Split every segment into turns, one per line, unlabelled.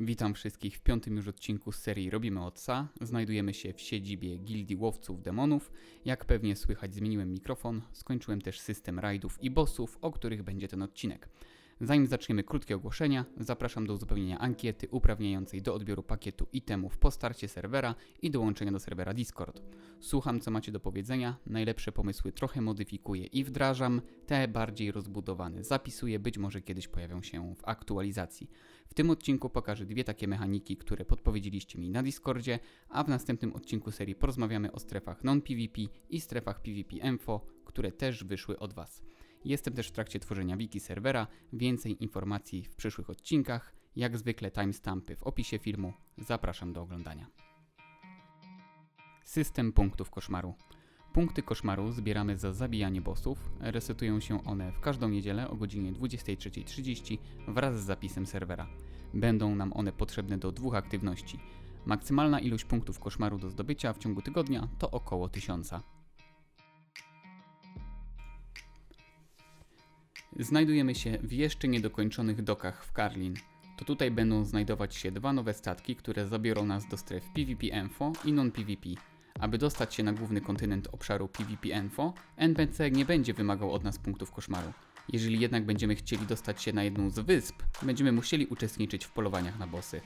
Witam wszystkich w piątym już odcinku z serii Robimy Otsa. Znajdujemy się w siedzibie Gildii Łowców Demonów. Jak pewnie słychać, zmieniłem mikrofon. Skończyłem też system rajdów i bossów, o których będzie ten odcinek. Zanim zaczniemy krótkie ogłoszenia, zapraszam do uzupełnienia ankiety uprawniającej do odbioru pakietu itemów po starcie serwera i dołączenia do serwera Discord. Słucham, co macie do powiedzenia, najlepsze pomysły trochę modyfikuję i wdrażam, te bardziej rozbudowane zapisuję, być może kiedyś pojawią się w aktualizacji. W tym odcinku pokażę dwie takie mechaniki, które podpowiedzieliście mi na Discordzie, a w następnym odcinku serii porozmawiamy o strefach non-PvP i strefach PvP Info, które też wyszły od Was. Jestem też w trakcie tworzenia wiki serwera, więcej informacji w przyszłych odcinkach, jak zwykle timestampy w opisie filmu. Zapraszam do oglądania. System punktów koszmaru. Punkty koszmaru zbieramy za zabijanie bossów. Resetują się one w każdą niedzielę o godzinie 23.30 wraz z zapisem serwera. Będą nam one potrzebne do dwóch aktywności. Maksymalna ilość punktów koszmaru do zdobycia w ciągu tygodnia to około 1000. Znajdujemy się w jeszcze niedokończonych dokach w Karlin. To tutaj będą znajdować się dwa nowe statki, które zabiorą nas do stref PvP Info i non-PvP. Aby dostać się na główny kontynent obszaru PvP Info, NPC nie będzie wymagał od nas punktów koszmaru. Jeżeli jednak będziemy chcieli dostać się na jedną z wysp, będziemy musieli uczestniczyć w polowaniach na bossy.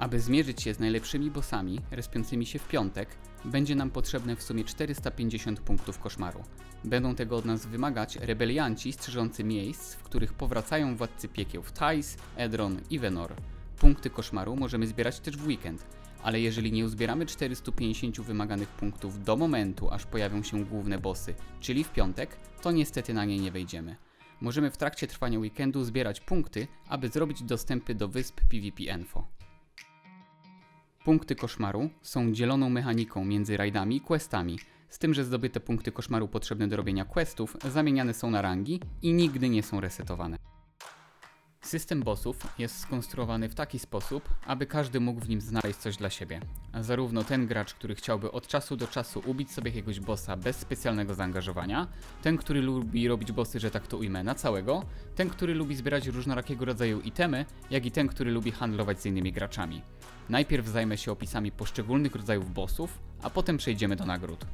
Aby zmierzyć się z najlepszymi bossami, respiącymi się w piątek, będzie nam potrzebne w sumie 450 punktów koszmaru. Będą tego od nas wymagać rebelianci strzeżący miejsc, w których powracają władcy piekieł Thais, Edron i Venor. Punkty koszmaru możemy zbierać też w weekend, ale jeżeli nie uzbieramy 450 wymaganych punktów do momentu, aż pojawią się główne bossy, czyli w piątek, to niestety na nie nie wejdziemy. Możemy w trakcie trwania weekendu zbierać punkty, aby zrobić dostępy do wysp PvP Info. Punkty koszmaru są dzieloną mechaniką między rajdami i questami, z tym, że zdobyte punkty koszmaru potrzebne do robienia questów zamieniane są na rangi i nigdy nie są resetowane. System bossów jest skonstruowany w taki sposób, aby każdy mógł w nim znaleźć coś dla siebie. Zarówno ten gracz, który chciałby od czasu do czasu ubić sobie jakiegoś bossa bez specjalnego zaangażowania, ten, który lubi robić bossy, że tak to ujmę, na całego, ten, który lubi zbierać różnorakiego rodzaju itemy, jak i ten, który lubi handlować z innymi graczami. Najpierw zajmę się opisami poszczególnych rodzajów bossów, a potem przejdziemy do nagród.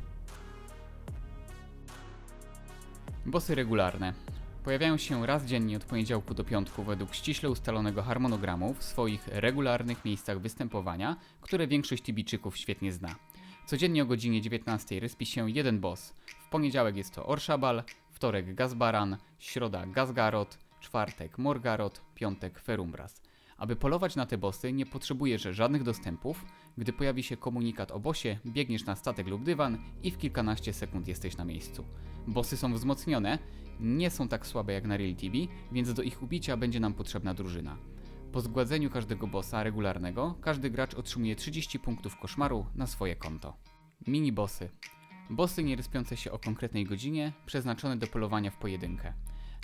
Bossy regularne. Pojawiają się raz dziennie od poniedziałku do piątku według ściśle ustalonego harmonogramu w swoich regularnych miejscach występowania, które większość Tibijczyków świetnie zna. Codziennie o godzinie 19 respi się jeden boss. W poniedziałek jest to Orshabal, wtorek Gazbaran, środa Gazgarot, czwartek Morgarot, piątek Ferumbras. Aby polować na te bossy nie potrzebujesz żadnych dostępów. Gdy pojawi się komunikat o bossie, biegniesz na statek lub dywan i w kilkanaście sekund jesteś na miejscu. Bossy są wzmocnione, nie są tak słabe jak na Real TV, więc do ich ubicia będzie nam potrzebna drużyna. Po zgładzeniu każdego bossa regularnego, każdy gracz otrzymuje 30 punktów koszmaru na swoje konto. Mini bossy. Bossy nie respiące się o konkretnej godzinie, przeznaczone do polowania w pojedynkę.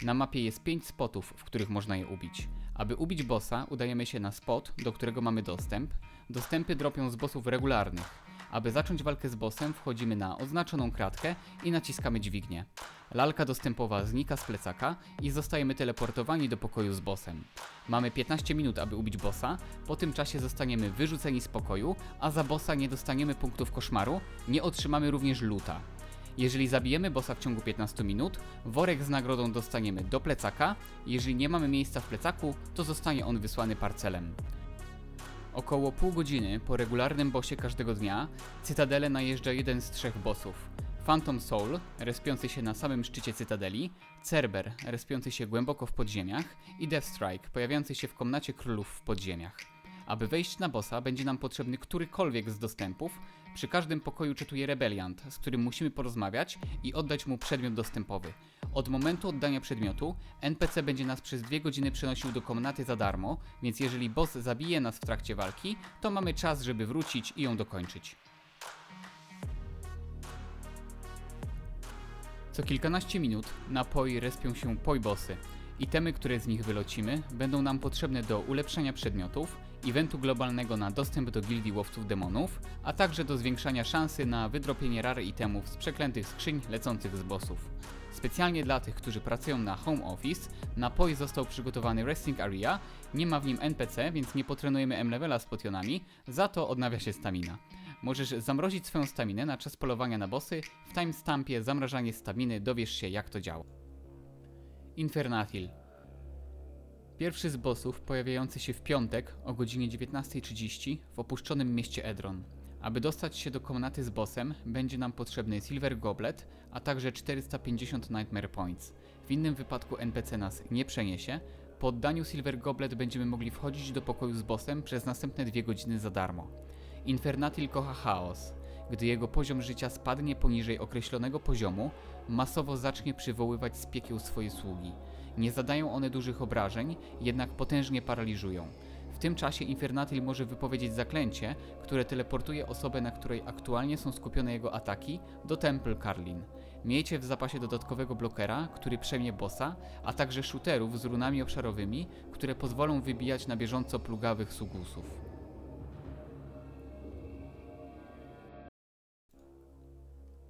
Na mapie jest 5 spotów, w których można je ubić. Aby ubić bossa, udajemy się na spot, do którego mamy dostęp. Dostępy dropią z bossów regularnych. Aby zacząć walkę z bossem, wchodzimy na oznaczoną kratkę i naciskamy dźwignię. Lalka dostępowa znika z plecaka i zostajemy teleportowani do pokoju z bossem. Mamy 15 minut, aby ubić bossa, po tym czasie zostaniemy wyrzuceni z pokoju, a za bossa nie dostaniemy punktów koszmaru, nie otrzymamy również luta. Jeżeli zabijemy bossa w ciągu 15 minut, worek z nagrodą dostaniemy do plecaka, jeżeli nie mamy miejsca w plecaku, to zostanie on wysłany parcelem. Około pół godziny po regularnym bossie każdego dnia, Cytadelę najeżdża jeden z trzech bossów. Phantom Soul, respiący się na samym szczycie Cytadeli, Cerber, respiący się głęboko w podziemiach i Deathstrike, pojawiający się w komnacie królów w podziemiach. Aby wejść na bossa będzie nam potrzebny którykolwiek z dostępów. Przy każdym pokoju czytuje rebeliant, z którym musimy porozmawiać i oddać mu przedmiot dostępowy. Od momentu oddania przedmiotu, NPC będzie nas przez dwie godziny przenosił do komnaty za darmo, więc jeżeli boss zabije nas w trakcie walki, to mamy czas, żeby wrócić i ją dokończyć. Co kilkanaście minut na poi respią się poi-bossy. Itemy, które z nich wylocimy, będą nam potrzebne do ulepszenia przedmiotów, eventu globalnego na dostęp do gildii łowców demonów, a także do zwiększania szansy na wydropienie rary itemów z przeklętych skrzyń lecących z bossów. Specjalnie dla tych, którzy pracują na home office, na POI został przygotowany Resting Area. Nie ma w nim NPC, więc nie potrenujemy M-levela z potionami, za to odnawia się stamina. Możesz zamrozić swoją staminę na czas polowania na bossy. W timestampie zamrażanie staminy dowiesz się jak to działa. Infernatil. Pierwszy z bossów pojawiający się w piątek o godzinie 19.30 w opuszczonym mieście Edron. Aby dostać się do komnaty z bossem, będzie nam potrzebny Silver Goblet, a także 450 Nightmare Points. W innym wypadku NPC nas nie przeniesie. Po oddaniu Silver Goblet będziemy mogli wchodzić do pokoju z bossem przez następne dwie godziny za darmo. Infernatil kocha chaos. Gdy jego poziom życia spadnie poniżej określonego poziomu, masowo zacznie przywoływać z piekieł swoje sługi. Nie zadają one dużych obrażeń, jednak potężnie paraliżują. W tym czasie Infernatil może wypowiedzieć zaklęcie, które teleportuje osobę, na której aktualnie są skupione jego ataki, do Temple Karlin. Miejcie w zapasie dodatkowego blokera, który przejmie bossa, a także shooterów z runami obszarowymi, które pozwolą wybijać na bieżąco plugawych sugusów.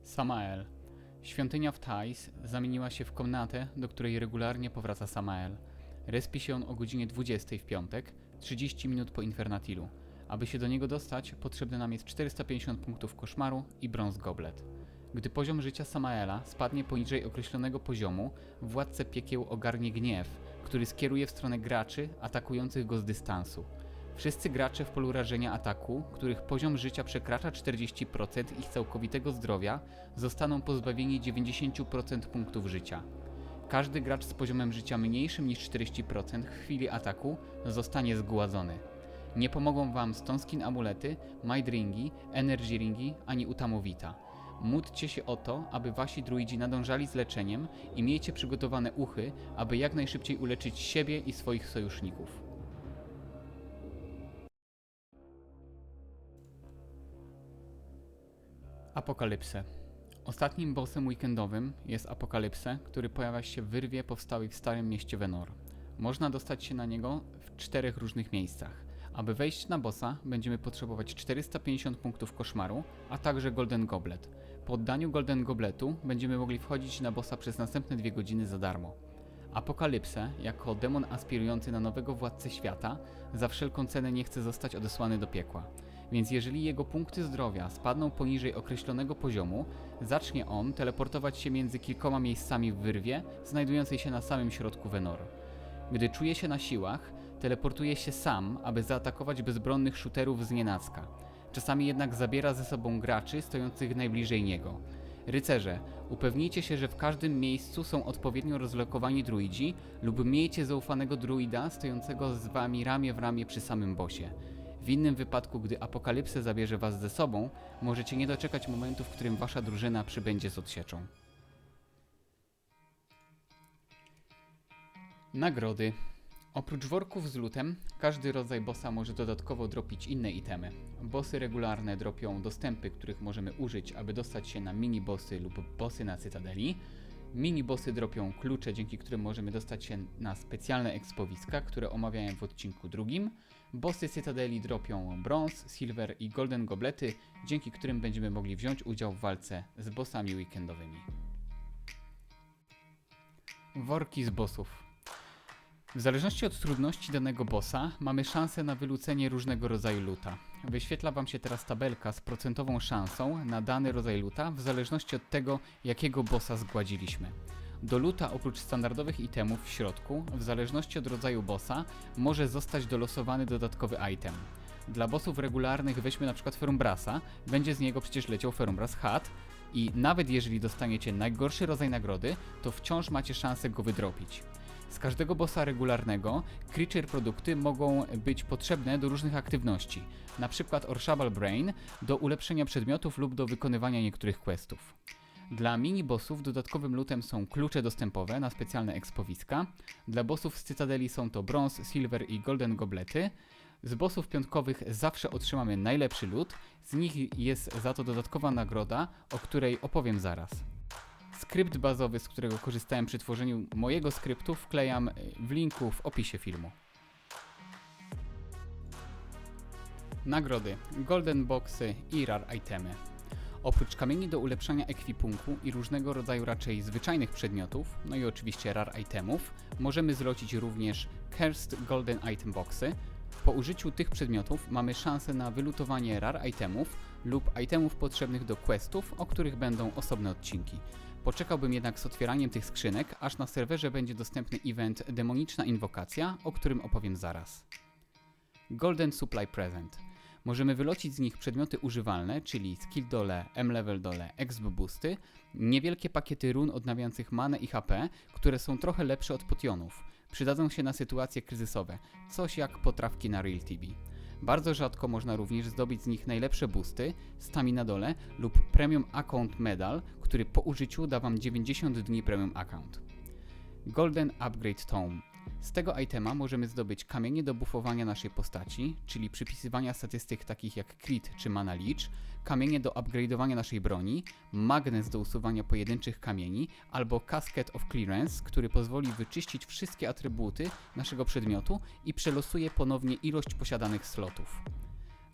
Samael. Świątynia w Thais zamieniła się w komnatę, do której regularnie powraca Samael. Respi się on o godzinie 20 w piątek, 30 minut po Infernatilu. Aby się do niego dostać, potrzebne nam jest 450 punktów koszmaru i brąz goblet. Gdy poziom życia Samaela spadnie poniżej określonego poziomu, władcę piekieł ogarnie gniew, który skieruje w stronę graczy atakujących go z dystansu. Wszyscy gracze w polu rażenia ataku, których poziom życia przekracza 40% ich całkowitego zdrowia, zostaną pozbawieni 90% punktów życia. Każdy gracz z poziomem życia mniejszym niż 40% w chwili ataku zostanie zgładzony. Nie pomogą wam Stonskin amulety, Mind Ringi, Energy Ringi ani Utamowita. Módlcie się o to, aby wasi druidzi nadążali z leczeniem i miejcie przygotowane uchy, aby jak najszybciej uleczyć siebie i swoich sojuszników. Apokalipsę. Ostatnim bossem weekendowym jest Apokalipsę, który pojawia się w wyrwie powstałej w starym mieście Venor. Można dostać się na niego w czterech różnych miejscach. Aby wejść na bossa, będziemy potrzebować 450 punktów koszmaru, a także Golden Goblet. Po oddaniu Golden Gobletu będziemy mogli wchodzić na bossa przez następne dwie godziny za darmo. Apokalipsę, jako demon aspirujący na nowego władcę świata, za wszelką cenę nie chce zostać odesłany do piekła. Więc jeżeli jego punkty zdrowia spadną poniżej określonego poziomu, zacznie on teleportować się między kilkoma miejscami w wyrwie, znajdującej się na samym środku Venor. Gdy czuje się na siłach, teleportuje się sam, aby zaatakować bezbronnych shooterów z nienacka. Czasami jednak zabiera ze sobą graczy stojących najbliżej niego. Rycerze, upewnijcie się, że w każdym miejscu są odpowiednio rozlokowani druidzi lub miejcie zaufanego druida stojącego z wami ramię w ramię przy samym bosie. W innym wypadku, gdy apokalipsę zabierze was ze sobą, możecie nie doczekać momentu, w którym wasza drużyna przybędzie z odsieczą. Nagrody. Oprócz worków z lutem, każdy rodzaj bossa może dodatkowo dropić inne itemy. Bossy regularne dropią dostępy, których możemy użyć, aby dostać się na mini-bossy lub bossy na cytadeli. Mini-bossy dropią klucze, dzięki którym możemy dostać się na specjalne ekspowiska, które omawiałem w odcinku drugim. Bossy Cytadeli dropią brąz, silver i golden goblety, dzięki którym będziemy mogli wziąć udział w walce z bossami weekendowymi. Worki z bossów. W zależności od trudności danego bossa, mamy szansę na wylucenie różnego rodzaju luta. Wyświetla Wam się teraz tabelka z procentową szansą na dany rodzaj luta, w zależności od tego, jakiego bossa zgładziliśmy. Do luta oprócz standardowych itemów w środku, w zależności od rodzaju bossa, może zostać dolosowany dodatkowy item. Dla bossów regularnych weźmy na przykład Ferumbrasa, będzie z niego przecież leciał Ferumbras Hat i nawet jeżeli dostaniecie najgorszy rodzaj nagrody, to wciąż macie szansę go wydropić. Z każdego bossa regularnego creature produkty mogą być potrzebne do różnych aktywności, np. Orshabal Brain do ulepszenia przedmiotów lub do wykonywania niektórych questów. Dla mini-bossów dodatkowym lutem są klucze dostępowe na specjalne ekspowiska. Dla bossów z Cytadeli są to brąz, silver i golden goblety. Z bossów piątkowych zawsze otrzymamy najlepszy lód, z nich jest za to dodatkowa nagroda, o której opowiem zaraz. Skrypt bazowy, z którego korzystałem przy tworzeniu mojego skryptu, wklejam w linku w opisie filmu. Nagrody, golden boxy i rar itemy. Oprócz kamieni do ulepszania ekwipunku i różnego rodzaju raczej zwyczajnych przedmiotów, no i oczywiście rar itemów, możemy zlocić również Cursed Golden Item Boxy. Po użyciu tych przedmiotów mamy szansę na wylutowanie rar itemów lub itemów potrzebnych do questów, o których będą osobne odcinki. Poczekałbym jednak z otwieraniem tych skrzynek, aż na serwerze będzie dostępny event Demoniczna Inwokacja, o którym opowiem zaraz. Golden Supply Present. Możemy wylocić z nich przedmioty używalne, czyli skill dole, M-level dole, exp boosty, niewielkie pakiety run odnawiających manę i HP, które są trochę lepsze od potionów. Przydadzą się na sytuacje kryzysowe, coś jak potrawki na Real. Bardzo rzadko można również zdobyć z nich najlepsze boosty, stamina dole lub Premium Account Medal, który po użyciu da Wam 90 dni Premium Account. Golden Upgrade Tome. Z tego itema możemy zdobyć kamienie do buffowania naszej postaci, czyli przypisywania statystyk takich jak crit czy mana leech, kamienie do upgrade'owania naszej broni, magnes do usuwania pojedynczych kamieni albo Casket of Clearance, który pozwoli wyczyścić wszystkie atrybuty naszego przedmiotu i przelosuje ponownie ilość posiadanych slotów.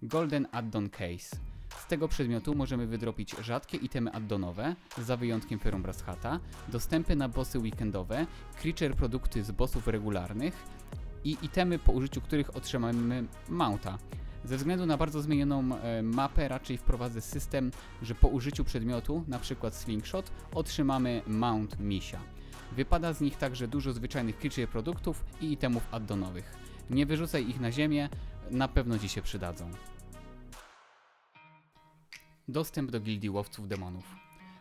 Golden Addon Case. Z tego przedmiotu możemy wydropić rzadkie itemy addonowe, za wyjątkiem Ferrum Hata, dostępy na bossy weekendowe, creature produkty z bossów regularnych i itemy po użyciu których otrzymamy mounta. Ze względu na bardzo zmienioną e, mapę raczej wprowadzę system, że po użyciu przedmiotu, np. slingshot, otrzymamy mount misia. Wypada z nich także dużo zwyczajnych creature produktów i itemów addonowych. Nie wyrzucaj ich na ziemię, na pewno Ci się przydadzą. Dostęp do gildii łowców demonów.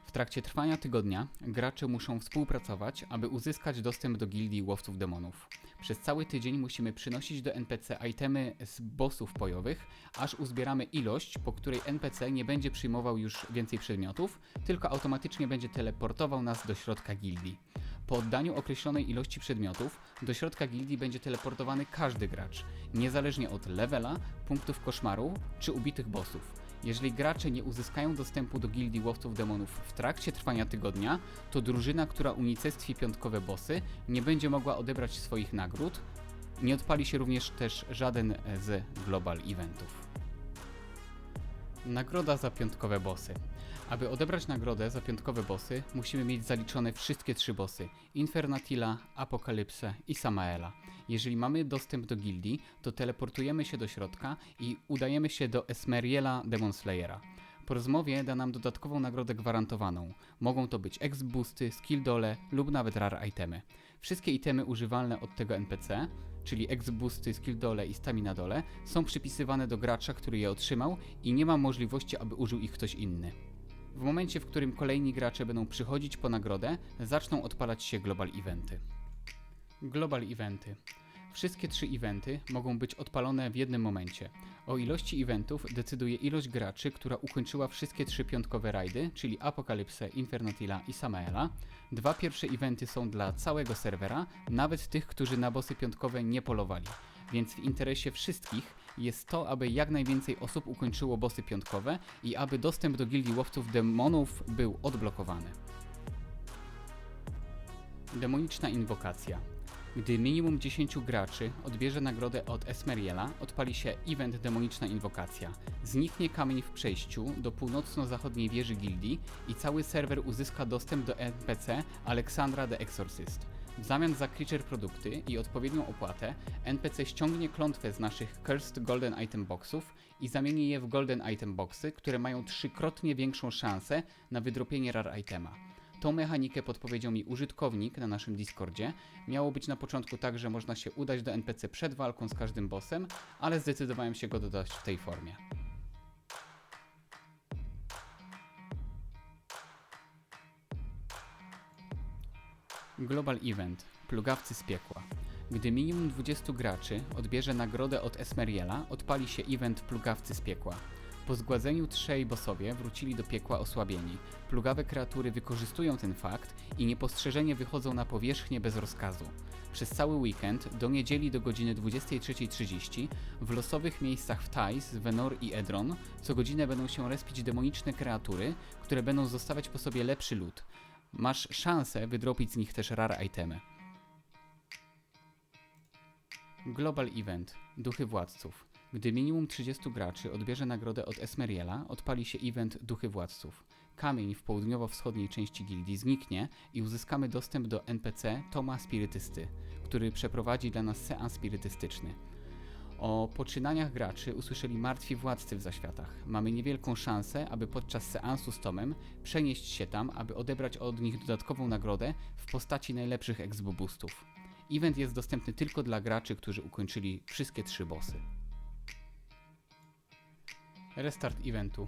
W trakcie trwania tygodnia gracze muszą współpracować, aby uzyskać dostęp do gildii łowców demonów. Przez cały tydzień musimy przynosić do NPC itemy z bossów bojowych, aż uzbieramy ilość, po której NPC nie będzie przyjmował już więcej przedmiotów, tylko automatycznie będzie teleportował nas do środka gildii. Po oddaniu określonej ilości przedmiotów, do środka gildii będzie teleportowany każdy gracz, niezależnie od levela, punktów koszmaru czy ubitych bossów. Jeżeli gracze nie uzyskają dostępu do gildii łowców demonów w trakcie trwania tygodnia, to drużyna, która unicestwi piątkowe bossy, nie będzie mogła odebrać swoich nagród. Nie odpali się również też żaden z global eventów. Nagroda za piątkowe bossy. Aby odebrać nagrodę za piątkowe bossy, musimy mieć zaliczone wszystkie trzy bossy: Infernatila, Apokalipsę i Samaela. Jeżeli mamy dostęp do gildii, to teleportujemy się do środka i udajemy się do Esmeriela Demon Slayera. Po rozmowie da nam dodatkową nagrodę gwarantowaną. Mogą to być ex-boosty, skill dole lub nawet rare itemy. Wszystkie itemy używalne od tego NPC, czyli ex-boosty, skill dole i stamina dole, są przypisywane do gracza, który je otrzymał i nie ma możliwości, aby użył ich ktoś inny. W momencie, w którym kolejni gracze będą przychodzić po nagrodę, zaczną odpalać się global eventy. Global eventy. Wszystkie trzy eventy mogą być odpalone w jednym momencie. O ilości eventów decyduje ilość graczy, która ukończyła wszystkie trzy piątkowe rajdy, czyli Apokalipsę, Infernatila i Samaela. Dwa pierwsze eventy są dla całego serwera, nawet tych, którzy na bossy piątkowe nie polowali. Więc w interesie wszystkich jest to, aby jak najwięcej osób ukończyło bossy piątkowe i aby dostęp do gildii łowców demonów był odblokowany. Demoniczna inwokacja. Gdy minimum 10 graczy odbierze nagrodę od Esmeriela, odpali się event Demoniczna Inwokacja. Zniknie kamień w przejściu do północno-zachodniej wieży gildii i cały serwer uzyska dostęp do NPC Aleksandra the Exorcist. W zamian za creature produkty i odpowiednią opłatę, NPC ściągnie klątwę z naszych Cursed Golden Item Boxów i zamieni je w Golden Item Boxy, które mają trzykrotnie większą szansę na wydropienie rare itema. Tą mechanikę podpowiedział mi użytkownik na naszym Discordzie. Miało być na początku tak, że można się udać do NPC przed walką z każdym bossem, ale zdecydowałem się go dodać w tej formie. Global Event. Plugawcy z piekła. Gdy minimum 20 graczy odbierze nagrodę od Esmeriela, odpali się event Plugawcy z piekła. Po zgładzeniu trzej bossowie wrócili do piekła osłabieni. Plugawe kreatury wykorzystują ten fakt i niepostrzeżenie wychodzą na powierzchnię bez rozkazu. Przez cały weekend, do niedzieli do godziny 23.30, w losowych miejscach w Thais, Venor i Edron, co godzinę będą się respić demoniczne kreatury, które będą zostawiać po sobie lepszy lód. Masz szansę wydropić z nich też rare itemy. Global Event. Duchy Władców. Gdy minimum 30 graczy odbierze nagrodę od Esmeriela, odpali się event Duchy Władców. Kamień w południowo-wschodniej części gildii zniknie i uzyskamy dostęp do NPC Toma Spirytysty, który przeprowadzi dla nas seans spirytystyczny. O poczynaniach graczy usłyszeli martwi władcy w zaświatach. Mamy niewielką szansę, aby podczas seansu z Tomem przenieść się tam, aby odebrać od nich dodatkową nagrodę w postaci najlepszych exbobustów. Event jest dostępny tylko dla graczy, którzy ukończyli wszystkie trzy bossy. Restart eventu.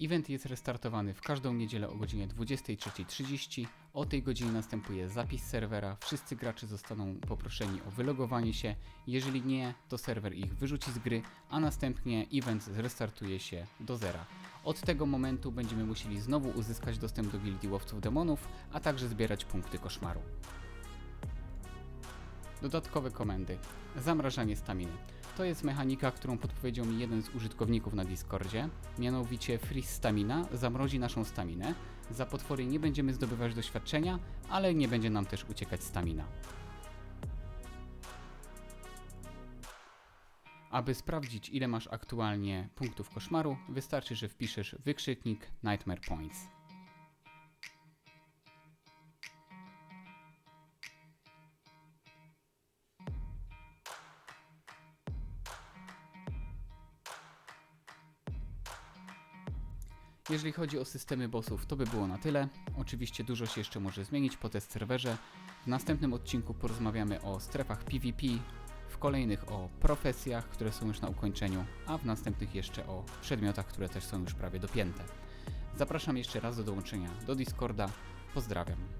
Event jest restartowany w każdą niedzielę o godzinie 23.30. O tej godzinie następuje zapis serwera. Wszyscy gracze zostaną poproszeni o wylogowanie się. Jeżeli nie, to serwer ich wyrzuci z gry, a następnie event zrestartuje się do zera. Od tego momentu będziemy musieli znowu uzyskać dostęp do gildii łowców demonów, a także zbierać punkty koszmaru. Dodatkowe komendy. Zamrażanie staminy. To jest mechanika, którą podpowiedział mi jeden z użytkowników na Discordzie. Mianowicie Freeze Stamina zamrozi naszą staminę. Za potwory nie będziemy zdobywać doświadczenia, ale nie będzie nam też uciekać stamina. Aby sprawdzić ile masz aktualnie punktów koszmaru, wystarczy, że wpiszesz wykrzyknik Nightmare Points. Jeżeli chodzi o systemy bossów, to by było na tyle. Oczywiście dużo się jeszcze może zmienić po test serwerze. W następnym odcinku porozmawiamy o strefach PvP, w kolejnych o profesjach, które są już na ukończeniu, a w następnych jeszcze o przedmiotach, które też są już prawie dopięte. Zapraszam jeszcze raz do dołączenia do Discorda. Pozdrawiam.